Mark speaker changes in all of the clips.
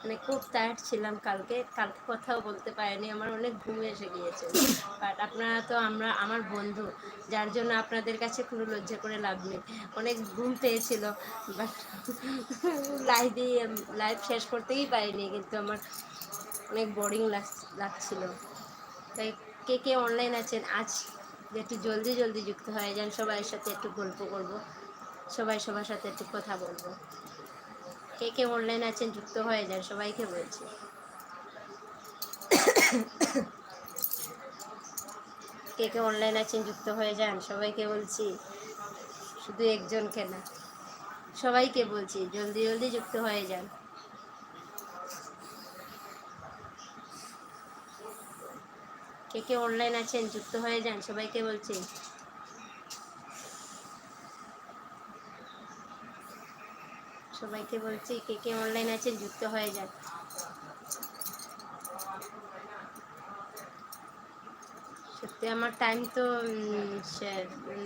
Speaker 1: মানে খুব টায়ার্ড ছিলাম কালকে। কালকে কথাও বলতে পারিনি, আমার অনেক ঘুম এসে গিয়েছে। বাট আপনারা তো, আমরা, আমার বন্ধু, যার জন্য আপনাদের কাছে কোনো লজ্জা করে লাভ নেই। অনেক ঘুম পেয়েছিল বাট লাইভে লাইভ শেষ করতেই পারিনি, কিন্তু আমার অনেক বোরিং লাগছিল। তাই কে কে অনলাইন আছেন? আজ একটু জলদি জলদি যুক্ত হয়ে যান। সবাই সাথে একটু গল্প করব। সবাই সবার সাথে একটু কথা বলব। কে কে অনলাইন আছেন, যুক্ত হয়ে যান, সবাইকে বলছি। কে কে অনলাইন আছেন, যুক্ত হয়ে যান, সবাইকে বলছি। শুধু একজনকে না, সবাইকে বলছি, জলদি জলদি যুক্ত হয়ে যান। কে কে অনলাইন আছেন, যুক্ত হয়ে যান, সবাইকে বলছি। সবাইকে বলছি, কে কে অনলাইন আছেন, যুক্ত হয়ে যান। সত্যি আমার টাইম তো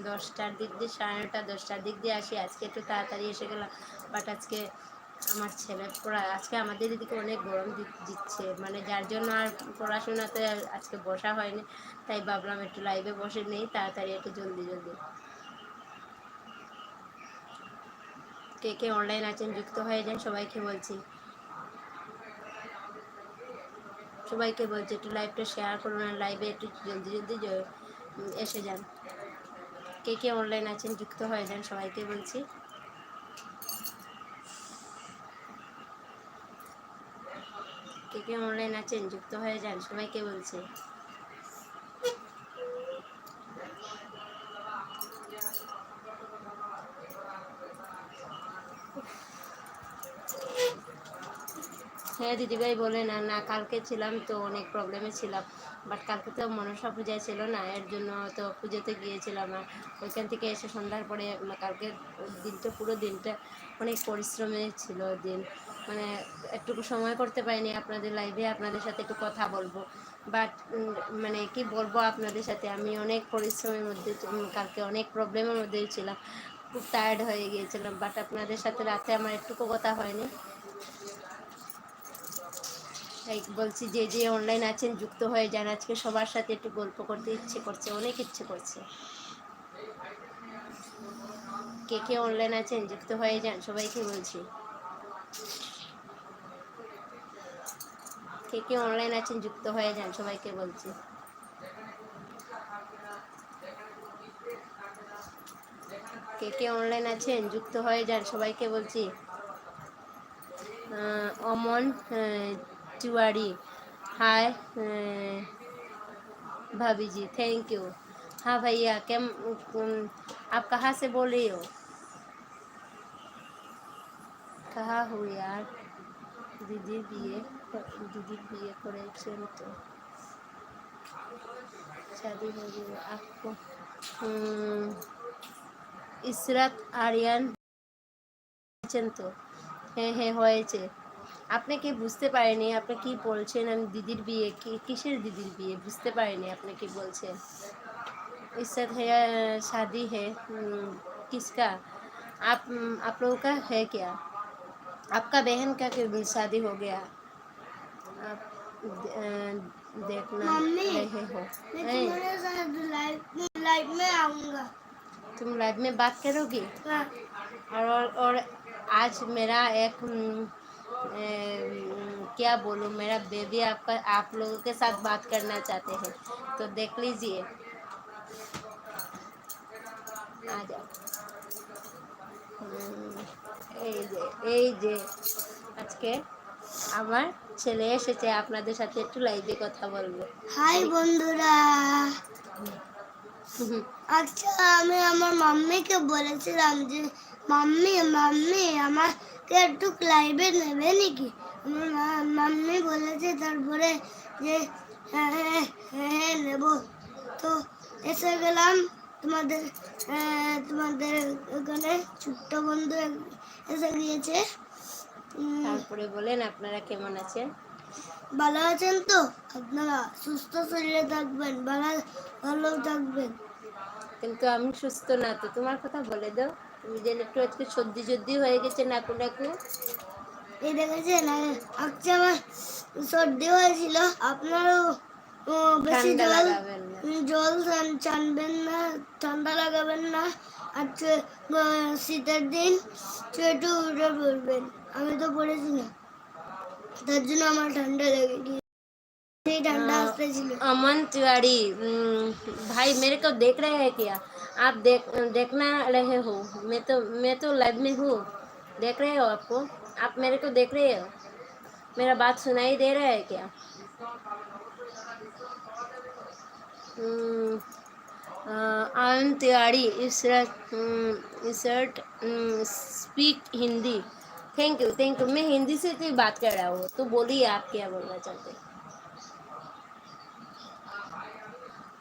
Speaker 1: দশটার দিক দিয়ে, সাড়ে নটা দশটার দিক দিয়ে আসি। আজকে একটু তাড়াতাড়ি এসে গেলাম বাট আজকে আমার ছেলে পড়া, আজকে আমাদের এদিকে অনেক গরম দিচ্ছে। মানে যার জন্য আর পড়াশোনাতে আজকে বসা হয়নি, তাই ভাবলাম একটু লাইভে বসে নেই, তাড়াতাড়ি একটু জলদি জলদি। কে কে অনলাইন আছেন, যুক্ত হয়ে যান, সবাইকে বলছি। সবাইকে বলছি, একটু লাইভটা শেয়ার করুন আর লাইভে একটু জলদি জলদি এসে যান। কে কে অনলাইন আছেন, যুক্ত হয়ে যান, সবাইকে বলছি। কে কে অনলাইন আছেন, যুক্ত হয়ে যান, সবাইকে বলছি। দিদিভাই বলে না না, কালকে ছিলাম তো অনেক প্রবলেমে ছিলাম বাট কালকে তো মনসা পূজা ছিল না, এর জন্য তো পুজোতে গিয়েছিলাম আর ওইখান থেকে এসে সন্ধ্যার পরে কালকে দিনটা পুরো দিনটা অনেক পরিশ্রমে ছিল দিন। মানে একটুকু সময় করতে পারিনি আপনাদের লাইভে আপনাদের সাথে একটু কথা বলব বাট মানে কি বলব আপনাদের সাথে, আমি অনেক পরিশ্রমের মধ্যে কালকে অনেক প্রবলেমের মধ্যেই ছিলাম, খুব টায়ার্ড হয়ে গিয়েছিলাম বাট আপনাদের সাথে রাতে আমার একটুকু কথা হয়নি। লাইক বলছি যে যে অনলাইন আছেন, যুক্ত হয়ে যান। আজকে সবার সাথে একটু গল্প করতে ইচ্ছে করছে, অনেক ইচ্ছে করছে। কে কে অনলাইন আছেন, যুক্ত হয়ে যান, সবাইকে বলছি। কে কে অনলাইন আছেন, যুক্ত হয়ে যান, সবাইকে বলছি। কে কে অনলাইন আছেন, যুক্ত হয়ে যান, সবাইকে বলছি। অমন तिवारी हाय अ, भाभी जी थैंक यू हाँ भैया क्या आप कहाँ से बोल रही हो कहाँ हो यार দিদির বিয়ে দিদির বিয়ে করেছেন তো शादी हो गई आपको हम्म, ইসরাত আরিয়ান হয়েছেন তো হ্যাঁ হ্যাঁ হয়েছে আপনি কি বুঝতে পারেনি আপনি কি বলছেন আমি দিদির বিয়ে কি কিসের দিদির বিয়ে বুঝতে পারিনি আপনি কি বলছেন इससे है शादी है हम्म, किसका आप हम्म, आप लोगों का है क्या आपका बहन का कि शादी हो गया आप अ, देखना
Speaker 2: मम्मी,
Speaker 1: रहे हो
Speaker 2: मैं
Speaker 1: हैं?
Speaker 2: तुम्हारे साथ लाइव लाइव में आऊंगा
Speaker 1: तुम लाइव में बात करोगी
Speaker 2: हाँ,
Speaker 1: और और आज मेरा एक हम्म, ए, क्या बोलूँ मेरा बेबी आपका आप लोगों के साथ बात करना चाहते हैं तो देख लीजिए आ जाओ হুম, এই যে এই যে আজকে আমার ছেলে এসেছে আপনাদের সাথে একটু লাইভে কথা বলবো
Speaker 2: হাই বন্ধুরা আচ্ছা আমি আমার মাম্মিকে বলেছিলাম যে মাম্মি মাম্মি আমাকে একটু লাইভে নেবে নাকি? আমার মাম্মি বলেছে তারপরে যে হ্যাঁ হ্যাঁ হ্যাঁ হ্যাঁ নেব। তো এসে গেলাম তোমাদের তোমাদের ওখানে। ছোট্ট বন্ধু এসে গিয়েছে।
Speaker 1: তারপরে বলেন আপনারা কেমন আছেন?
Speaker 2: ভালো আছেন তো? আপনারা সুস্থ শরীরে থাকবেন ভালো ভালো থাকবেন।
Speaker 1: কিন্তু আমি সুস্থ না তো তোমার কথা বলে দাও। তুমি যেন একটু আজকে সর্দি সর্দি হয়ে গেছে নাকু নাকু
Speaker 2: এই দেখেছেন আজকে আমার সর্দি হয়েছিল আপনারও উম, বেশি
Speaker 1: ঠান্ডা
Speaker 2: জল
Speaker 1: লাগাবেন না।
Speaker 2: উম, জল চান- চানবেন না ঠান্ডা লাগাবেন না আর চে- আহ, শীতের দিন চুয়েটু উঠে পড়বেন আমি তো পড়েছি না তার জন্য আমার ঠান্ডা লেগে গিয়ে সেই ঠান্ডা
Speaker 1: हाँ।
Speaker 2: আসতেছিল
Speaker 1: अमन तिवारी हम्म, भाई मेरे को देख रहे हैं क्या आप देख देखना रहे हो। मैं तो मैं तो लाइव में हूँ। देख रहे हो आपको? आप मेरे को देख रहे हो? मेरा बात सुनाई दे रहा है क्या? हम्म, Anand Tiwari Israt hmm, speak Hindi. Thank you thank you मैं हिंदी से तो बात कर रहा हूँ तो बोलिए आप क्या बोलना चाहते हैं?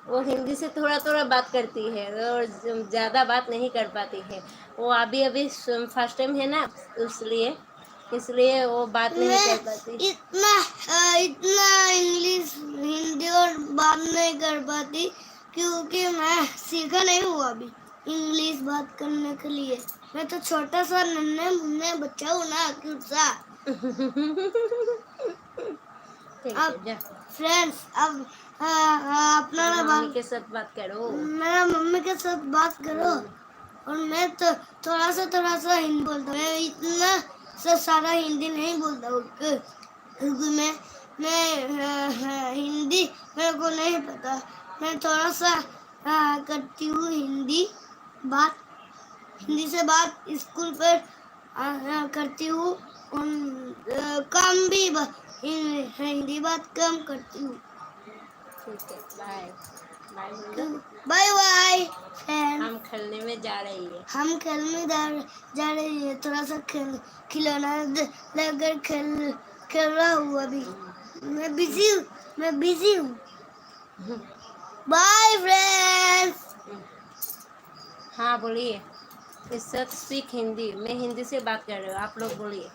Speaker 1: वो हिंदी से थोड़ा थोड़ा बात करती है और ज़्यादा बात नहीं कर पाती है। वो अभी अभी फ़र्स्ट टाइम है ना इसलिए इसलिए वो बात नहीं कर पाती।
Speaker 2: इतना इतना इंग्लिश हिंदी और बात नहीं कर पाती क्योंकि मैं सीखा नहीं हुआ अभी इंग्लिश बात करने के लिए। मैं तो छोटा सा नन्हे मुन्ने बच्चा हूँ ना क्यूट सा
Speaker 1: जा।
Speaker 2: फ्रेंड्स अब अ, अ, अपना
Speaker 1: मम्मी
Speaker 2: बात
Speaker 1: के साथ बात करो।
Speaker 2: मेरा मम्मी के साथ बात करो। और मैं तो थोड़ा सा थोड़ा सा हिंदी बोलता हूँ। मैं इतना सा सारा हिंदी नहीं बोलता हूँ क्योंकि मैं मैं अ, हिंदी मेरे को नहीं पता। मैं थोड़ा सा अ, करती हूँ हिंदी बात। हिंदी से बात स्कूल पर अ, करती हूँ। कम भी हिं- हिंदी बात कम करती हूँ।
Speaker 1: ठीक है बाय बाय
Speaker 2: बाय बाय
Speaker 1: हम खेलने में जा रही है
Speaker 2: हम खेलने जा जा रहे हैं थोड़ा सा खेल खिलौना लेकर खेल खेल रहा हूँ अभी। मैं बिज़ी हूँ मैं बिज़ी हूँ। बाय फ्रेंड्स
Speaker 1: हाँ बोलिए। इज़्ज़त स्पीक हिंदी। मैं हिंदी से बात कर रही हूँ आप लोग बोलिए।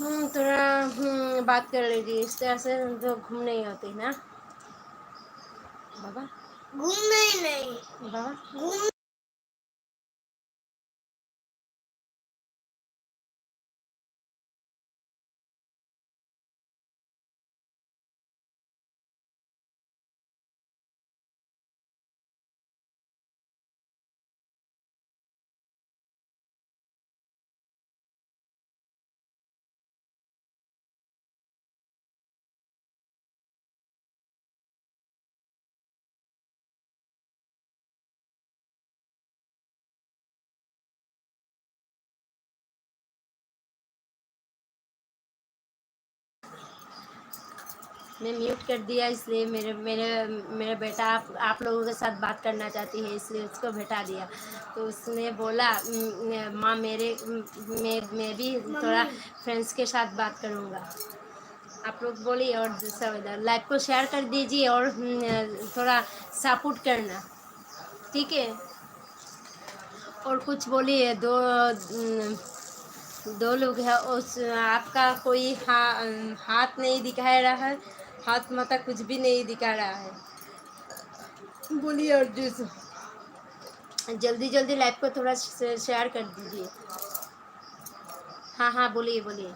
Speaker 1: थोड़ा हम्म, बात कर लीजिए इस तरह से तो घूम नहीं होती ना। बाबा?
Speaker 2: घूमने ही नहीं।
Speaker 1: बाबा?
Speaker 2: घूम
Speaker 1: मैं म्यूट कर दिया इसलिए मेरे मेरे मेरा बेटा आप आप लोगों के साथ बात करना चाहती है इसलिए उसको बैठा दिया। तो उसने बोला माँ मेरे म, मैं भी थोड़ा फ्रेंड्स के साथ बात करूँगा। आप लोग बोलिए और दूसरा उधर लाइव को शेयर कर दीजिए और थोड़ा सपोर्ट करना। ठीक है? और कुछ बोलिए दो दो लोग हैं उस आपका कोई हा, हाथ नहीं दिखा रहा है? हाथ माथा कुछ भी नहीं दिखा रहा है। बोलिए और जिस जल्दी जल्दी लाइव को थोड़ा शेयर कर दीजिए। हाँ हाँ बोलिए बोलिए।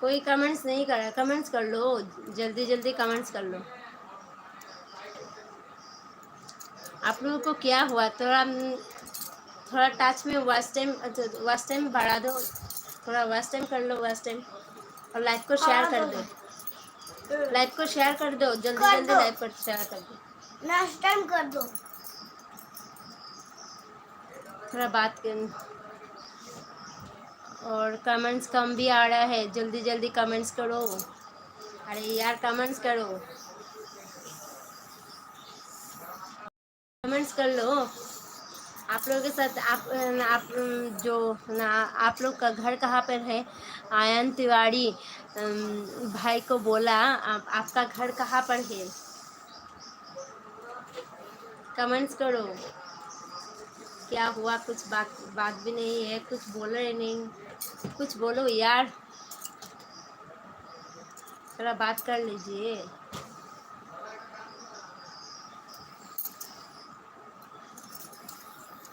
Speaker 1: कोई कमेंट्स नहीं कर रहा। कमेंट्स कर लो। जल्दी जल्दी कमेंट्स कर लो। आप लोगों को क्या हुआ? थोड़ा थोड़ा टच में वॉच टाइम वॉच टाइम बढ़ा दो। थोड़ा वॉच टाइम कर लो वॉच टाइम और लाइव को शेयर कर दो। लाइव को शेयर कर दो जल्दी जल्दी
Speaker 2: दो।
Speaker 1: लाइव को शेयर कर दो।
Speaker 2: नेक्स्ट टाइम कर दो।
Speaker 1: थोड़ा बात कर। और कमेंट्स कम भी आ रहा है जल्दी जल्दी कमेंट्स करो। अरे यार कमेंट्स करो। कमेंट्स कर लो। आप लोगों के साथ आप आप जो ना आप लोग का घर कहाँ पर है? आयन तिवारी भाई को बोला आप, आपका घर कहाँ पर है? कमेंट्स करो। क्या हुआ? कुछ बात बात भी नहीं है कुछ बोल रहे नहीं। कुछ बोलो यार। थोड़ा बात कर लीजिए।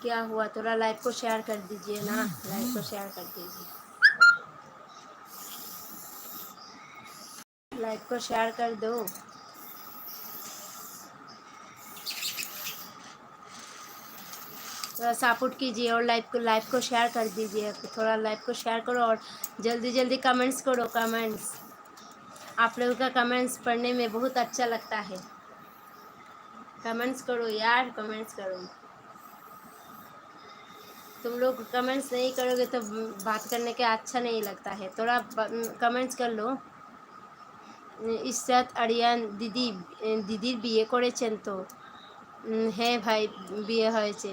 Speaker 1: क्या हुआ? थोड़ा लाइव को शेयर कर दीजिए ना। लाइव को शेयर कर दीजिए। लाइव को शेयर कर दो। थोड़ा सपोर्ट कीजिए और लाइव को लाइव को शेयर कर दीजिए। थोड़ा लाइव को शेयर करो और जल्दी जल्दी कमेंट्स करो। कमेंट्स आप लोगों का कमेंट्स पढ़ने में बहुत अच्छा लगता है। कमेंट्स करो यार। कमेंट्स करो। तुम लोग कमेंट्स नहीं करोगे तो बात करने के अच्छा नहीं लगता है थोड़ा कमेंट्स कर लो ইশরাত আরিয়ান দিদি দিদির বিয়ে করেছেন তো উম, হ্যাঁ ভাই বিয়ে হয়েছে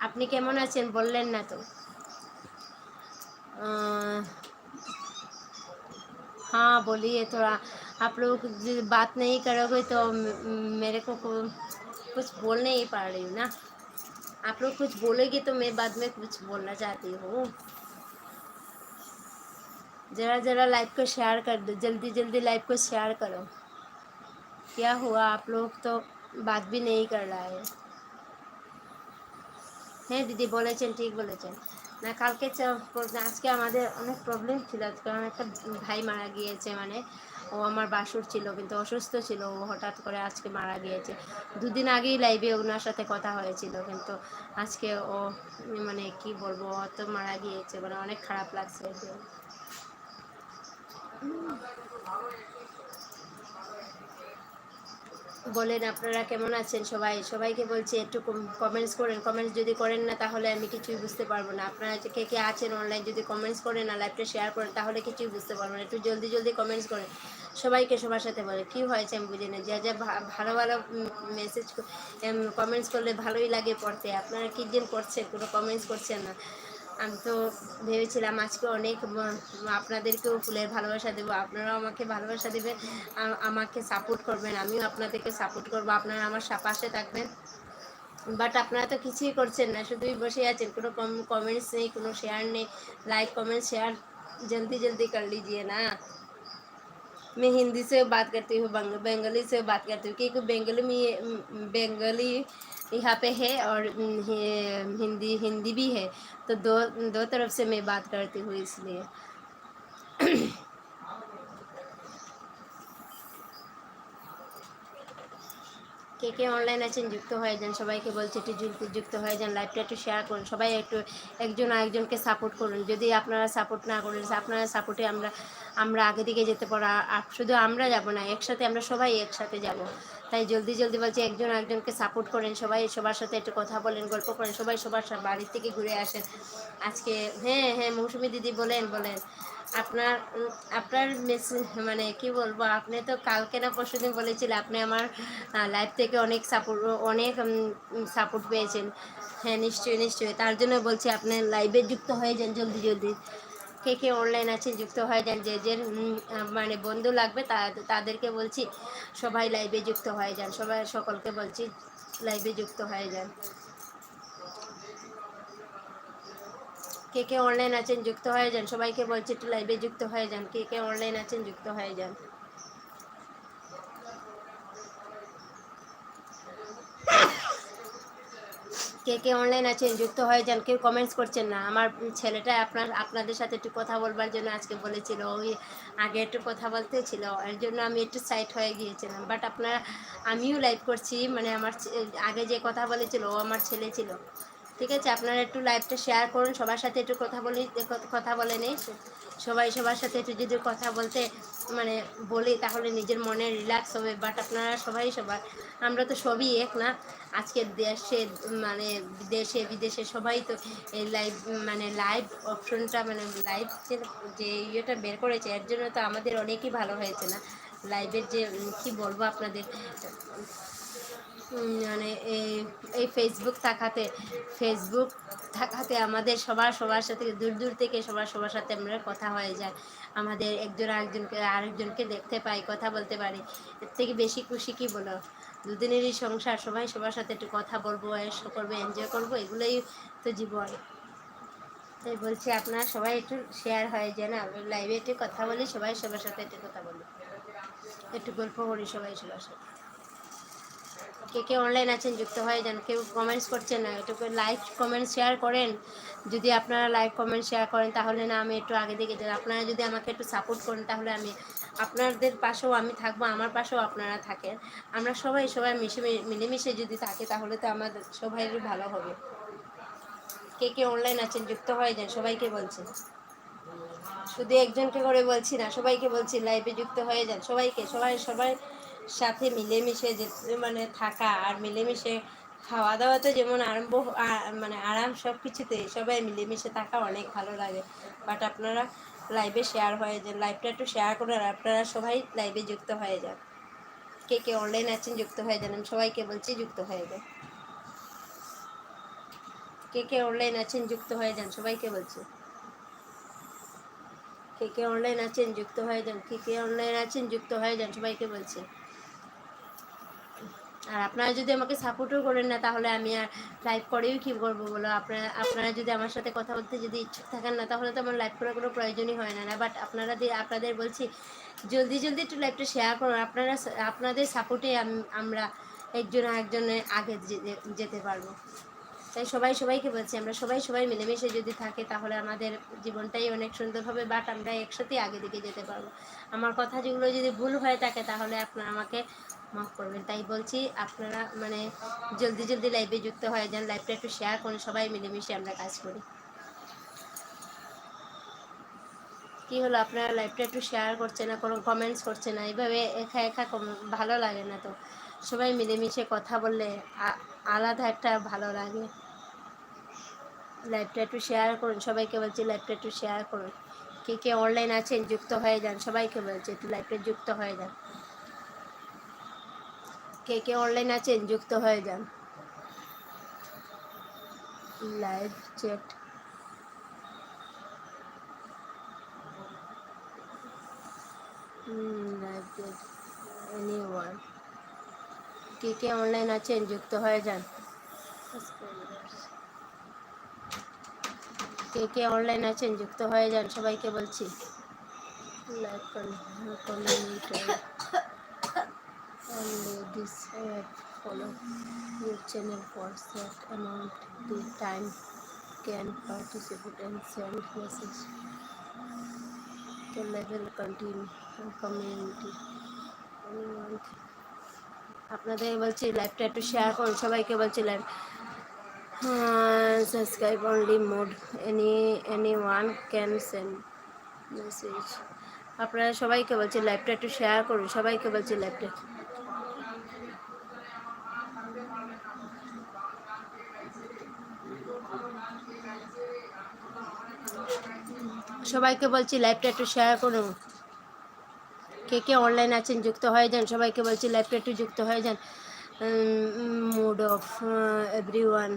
Speaker 1: আপনি কেমন আছেন বললেন না তো আহ, हाँ बोलिए थोड़ा आप लोग जो बात नहीं करोगे तो म- म- मेरे को को- कुछ बोल नहीं पा रही हूँ ना आप लोग कुछ बोलेगी तो मैं बाद में कुछ बोलना चाहती हूँ ज़रा ज़रा लाइव को शेयर कर दो जल्दी जल्दी लाइव को शेयर करो क्या हुआ आप लोग তো বাদ भी नहीं कर रहा है হ্যাঁ দিদি বলেছেন ঠিক বলেছেন না কালকে চ- আজকে আমাদের অনেক প্রবলেম ছিল আজকে আমার একটা ভাই মারা গিয়েছে মানে ও আমার বাসুর ছিল, কিন্তু অসুস্থ ছিল, ও হঠাৎ করে আজকে মারা গিয়েছে দুদিন আগেই লাইভে ওনার সাথে কথা হয়েছিল, কিন্তু আজকে ও মানে কি বলব অত মারা গিয়েছে মানে অনেক খারাপ লাগছে। বলেন আপনারা কেমন আছেন সবাই? সবাইকে বলছি একটু কমেন্টস করেন। কমেন্টস যদি করেন না তাহলে আমি কিছুই বুঝতে পারব না। আপনারা কে কে আছেন অনলাইন যদি কমেন্টস করেন না লাইভটা শেয়ার করেন তাহলে কিছুই বুঝতে পারব না। একটু জলদি জলদি কমেন্টস করেন। সবাইকে সবার সাথে বলে কী হয়েছে আমি বুঝি না। যা যা ভালো ভালো মেসেজ কমেন্টস করলে ভালোই লাগে পড়তে। আপনারা কী দিন করছেন? কোনো কমেন্টস করছেন না? আমি তো ভেবেছিলাম আজকে অনেক উম, আপনাদেরকেও ফুলের ভালোবাসা দেবো আপনারাও আমাকে ভালোবাসা দেবেন আ- আমাকে সাপোর্ট করবেন আমিও আপনাদেরকে সাপোর্ট করবো আপনারা আমার সা- পাশে থাকবেন বাট আপনারা তো কিছুই করছেন না শুধুই বসে আছেন কোনো কমেন্টস নেই কোনো শেয়ার নেই লাইক कमेंट शेयर जल्दी जल्दी कर लीजिए ना मैं हिंदी से बात करती हूँ बंग, बंगाली से बात करती हूँ क्योंकि बंगाली में ये, उम, बंगाली यहाँ पे है और हिंदी हिंदी भी है। तो दो दो तरफ़ से मैं बात करती हूँ इसलिए। কে কে অনলাইন আছেন, যুক্ত হয়ে যান, সবাইকে বলছি একটু যুক্ত যুক্ত হয়ে যান লাইভটা একটু শেয়ার করুন, সবাই একটু একজন আরেকজনকে সাপোর্ট করুন। যদি আপনারা সাপোর্ট না করেন, আপনারা সাপোর্টে আমরা আমরা আগে দিকে যেতে পারো শুধু আমরা যাব না, একসাথে আমরা সবাই একসাথে যাব। তাই জলদি জলদি বলছি একজন আরেকজনকে সাপোর্ট করেন, সবাই সবার সাথে একটু কথা বলেন, গল্প করেন, সবাই সবার বাড়ির থেকে ঘুরে আসেন। আজকে হ্যাঁ হ্যাঁ মৌসুমি দিদি বলেন বলেন। আপনার আপনার মেসেজ মানে কি বলব, আপনি তো কালকে না পরশু দিন বলেছিলেন, আপনি আমার লাইফ থেকে অনেক সাপোর্ট অনেক সাপোর্ট পেয়েছেন। হ্যাঁ নিশ্চয়ই নিশ্চয়ই। তার জন্য বলছি, আপনি লাইভে যুক্ত হয়ে যান জলদি জলদি। কে কে অনলাইন আছেন, যুক্ত হয়ে যান। যে যে মানে বন্ধু লাগবে তাদেরকে বলছি, সবাই লাইভে যুক্ত হয়ে যান। সবাই, সকলকে বলছি লাইভে যুক্ত হয়ে যান। কে কে অনলাইন আছেন, যুক্ত হয়ে যান। সবাইকে বলছি, একটু লাইভে যুক্ত হয়ে যান। কে কে অনলাইন আছেন, যুক্ত হয়ে যান। কে কে অনলাইন আছেন, যুক্ত হয়ে যান। কেউ কমেন্টস করছেন না। আমার ছেলেটা আপনার, আপনাদের সাথে একটু কথা বলবার জন্য আজকে বলেছিল। ওই আগে একটু কথা বলতে ছিল। এর জন্য আমি একটু সাইট হয়ে গিয়েছিলাম। বাট আপনারা, আমিও লাইভ করছি। মানে আমার আগে যে কথা বলেছিল, ও আমার ছেলে ছিল। ঠিক আছে, আপনারা একটু লাইভটা শেয়ার করুন, সবার সাথে একটু কথা বলি কথা বলে নেই, সবাই সবার সাথে একটু যদি কথা বলতে মানে বলি, তাহলে নিজের মনে রিল্যাক্স হবে বাট আপনারা সবাই সবার, আমরা তো সবই এক না, আজকে দেশে মানে দেশে, বিদেশে সবাই তো এই লাইভ মানে লাইভ অপশনটা মানে লাইভ যে ইয়েটা বের করেছে, এর জন্য তো আমাদের অনেকই ভালো হয়েছে না লাইভের যে কি বলব আপনাদের মানে এই এই ফেসবুক থাকাতে ফেসবুক থাকাতে আমাদের সবার সবার সাথে, দূর দূর থেকে সবার সবার সাথে আমরা কথা হয়ে যায়। আমাদের একজন আরেকজনকে আরেকজনকে দেখতে পাই, কথা বলতে পারি। এর থেকে বেশি খুশি কি বলো? দুদিনেরই সংসার, সবাই সবার সাথে একটু কথা বলব এস করব এনজয় করব, এগুলোই তো জীবন। তাই বলছি আপনারা সবাই একটু শেয়ার হয়ে যায় না? লাইভে একটু কথা বলি, সবাই সবার সাথে একটু কথা বলি। একটু গল্প করি সবাই সবার সাথে। কে কে অনলাইন আছেন, যুক্ত হয়ে যান, কেউ কমেন্টস করছেন না, একটু লাইক কমেন্ট শেয়ার করেন। যদি আপনারা লাইক কমেন্ট শেয়ার করেন, তাহলে না আমি একটু আগে দিকে যাই। আপনারা যদি আমাকে একটু সাপোর্ট করেন, তাহলে আমি আপনাদের পাশেও আমি থাকব, আমার পাশেও আপনারা থাকেন। আমরা সবাই সবাই মিশে মিলেমিশে যদি থাকে, তাহলে তো আমাদের সবাইয়েরই ভালো হবে। কে কে অনলাইন আছেন, যুক্ত হয়ে যান, সবাইকে বলছি শুধু একজনকে করে বলছি না, সবাইকে বলছি লাইভে যুক্ত হয়ে যান, সবাইকে, সবাই সবাই সাথে মিলেমিশে যে মানে থাকা আর মিলেমিশে খাওয়া দাওয়াতে যেমন আরম্ভ মানে আরাম সব কিছুতে সবাই মিলেমিশে থাকা অনেক ভালো লাগে। বাট আপনারা লাইভে শেয়ার হয়ে যান লাইভটা একটু শেয়ার করে আর আপনারা সবাই লাইভে যুক্ত হয়ে যান। কে কে অনলাইন আছেন যুক্ত হয়ে যান, আমি সবাইকে বলছি যুক্ত হয়ে যান। কে কে অনলাইন আছেন যুক্ত হয়ে যান, সবাইকে বলছি। কে কে অনলাইন আছেন যুক্ত হয়ে যান, কে কে অনলাইন আছেন যুক্ত হয়ে যান, সবাইকে বলছি। আর আপনারা যদি আমাকে সাপোর্টও করেন না, তাহলে আমি আর লাইভ করেও কী করব বলো? আপনারা আপনারা যদি আমার সাথে কথা বলতে যদি ইচ্ছুক থাকেন না, তাহলে তো আমার লাইভ করার কোনো প্রয়োজনই হয় না। না বাট আপনারা আপনাদের বলছি, জলদি জলদি একটু লাইভটা শেয়ার করুন। আপনারা আপনাদের সাপোর্টে আমরা একজন একজনের আগে যেতে পারব। তাই সবাই সবাইকে বলছি, আমরা সবাই সবাই মিলেমিশে যদি থাকে, তাহলে আমাদের জীবনটাই অনেক সুন্দর হবে বাট আমরা একসাথেই আগে দিকে যেতে পারব। আমার কথা যেগুলো যদি ভুল হয়ে থাকে, তাহলে আপনারা আমাকে মাফ করবেন, তাই বলছি আপনারা মানে জলদি জলদি লাইভে যুক্ত হয়ে যান লাইভটা একটু শেয়ার করুন সবাই মিলেমিশে আমরা কাজ করি। কি হলো, আপনারা লাইভটা একটু শেয়ার করছে না, কোনো কমেন্টস করছে না? এইভাবে একা একা ভালো লাগে না তো। সবাই মিলেমিশে কথা বললে আলাদা একটা ভালো লাগে। লাইভটা একটু শেয়ার করুন, সবাইকে বলছি লাইভটা একটু শেয়ার করুন। কে কে অনলাইন আছেন, যুক্ত হয়ে যান, সবাইকে বলছি একটু লাইভটা যুক্ত হয়ে যান। কে কে অনলাইন আছেন যুক্ত হয়ে যান। Live chat live chat anyone কে কে অনলাইন আছেন যুক্ত হয়ে যান? কে কে অনলাইন আছেন যুক্ত হয়ে যান? সবাইকে বলছি। Like community and ladies uh, follow your channel for set amount the time can participate and send message the level continue and community আপনাদের বলছি লাইভটা একটু শেয়ার করুন সবাইকে বলছি live subscribe only mode any anyone can send message আপনারা সবাইকে বলছি লাইভটা একটু শেয়ার করুন সবাইকে বলছি লাইভটা সবাইকে বলছি লাইভটা একটু শেয়ার করুন। কে কে অনলাইন আছেন, যুক্ত হয়ে যান, সবাইকে বলছি লাইভটা একটু যুক্ত হয়ে যান। Mood off everyone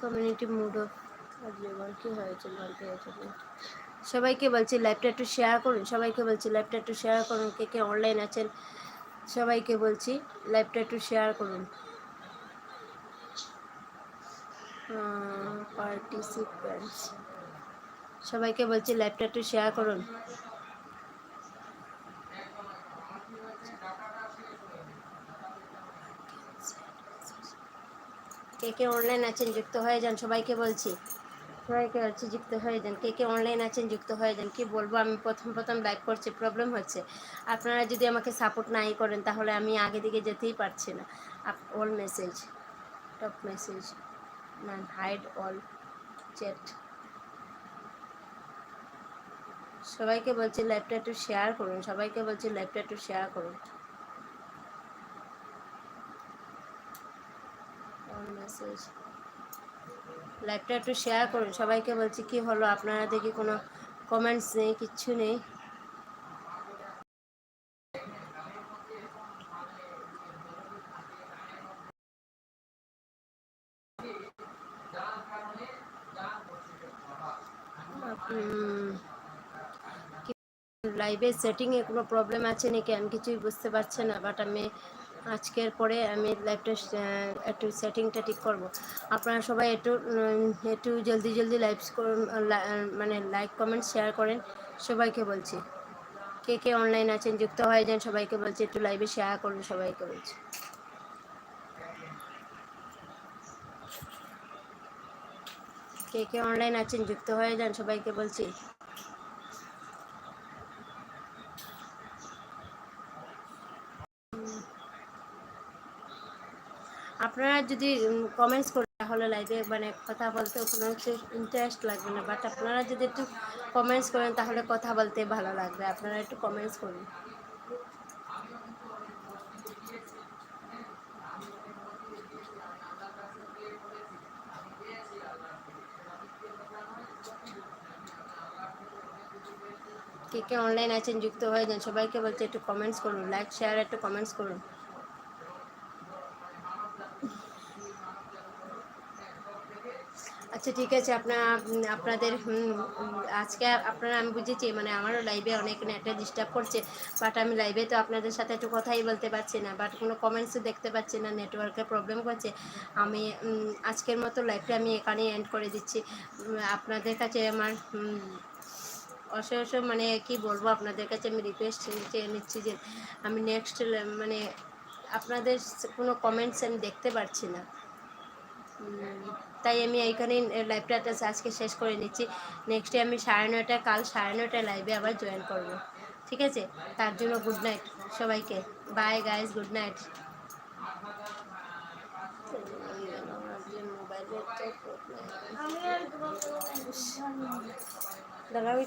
Speaker 1: community mood off everyone কী হয়েছে বলতে সবাইকে বলছি লাইভটা একটু শেয়ার করুন, সবাইকে বলছি লাইভটা একটু শেয়ার করুন, কে কে অনলাইন আছেন, সবাইকে বলছি লাইভটা একটু শেয়ার করুন। পার্টিসিপেন্টস সবাইকে বলছি লাইভটা একটু শেয়ার করুন। কে কে অনলাইন আছেন, যুক্ত হয়ে যান, সবাইকে বলছি। সবাইকে বলছি যুক্ত হয়ে যান। কে কে অনলাইন আছেন, যুক্ত হয়ে যান। কি বলব, আমি প্রথম প্রথম লাইভ করছি প্রবলেম হচ্ছে। আপনারা যদি আমাকে সাপোর্ট নাই করেন, তাহলে আমি আগে দিকে যেতেই পারছি না। All message top message man hide all chat সবাইকে বলছি লাইভটা একটু শেয়ার করুন, সবাইকে বলছি লাইভটা একটু শেয়ার করুন। মেসেজ লাইভটা একটু শেয়ার করুন, সবাইকে বলছি কি হলো, আপনারা দেখি কোনো কমেন্টস নেই, কিচ্ছু নেই। লাইভে সেটিংয়ে কোনো প্রবলেম আছে নাকি আমি কিছুই বুঝতে পারছি না বাট আমি আজকের পরে আমি লাইভটা একটু সেটিংটা ঠিক করব। আপনারা সবাই একটু একটু জলদি জলদি লাইভ মানে লাইক কমেন্ট শেয়ার করেন। সবাইকে বলছি। কে কে অনলাইন আছেন, যুক্ত হয়ে যান, সবাইকে বলছি, একটু লাইভে শেয়ার করুন, সবাইকে বলছি। কে কে অনলাইন আছেন, যুক্ত হয়ে যান, সবাইকে বলছি। আপনারা যদি কমেন্টস করেন, তাহলে লাইভে মানে কথা বলতে কোনো ইন্টারেস্ট লাগবে না। বাট আপনারা যদি একটু কমেন্টস করেন, তাহলে কথা বলতে ভালো লাগবে। আপনারা একটু কমেন্টস করুন। কে কে অনলাইন আছেন, যুক্ত হয়ে যান, সবাইকে বলছে একটু কমেন্টস করুন। লাইক শেয়ার একটু কমেন্টস করুন। আচ্ছা ঠিক আছে। আপনার আপনাদের আজকে আপনারা আমি বুঝেছি মানে আমারও লাইভে অনেক নেটে ডিস্টার্ব করছে বাট আমি লাইভে তো আপনাদের সাথে একটু কথাই বলতে পারছি না বাট কোনো কমেন্টসও দেখতে পাচ্ছি না নেটওয়ার্কের প্রবলেম করছে। আমি আজকের মতো লাইভটা আমি এখানেই এন্ড করে দিচ্ছি। আপনাদের কাছে আমার উম, অসহ্য মানে কি বলব আপনাদের কাছে আমি রিকোয়েস্ট চেয়ে নিচ্ছি যে আমি নেক্সট মানে আপনাদের কোনো কমেন্টস আমি দেখতে পারছি না। তাই আমি এইখানেই লাইভটা আজকে শেষ করে নিচ্ছি। নেক্সটে আমি সাড়ে নয়টা কাল সাড়ে নয়টায় লাইভে আবার জয়েন করব। ঠিক আছে? তার জন্য গুড নাইট সবাইকে। বাই গাইজ গুড নাইট
Speaker 2: আর
Speaker 1: দাঁড়াও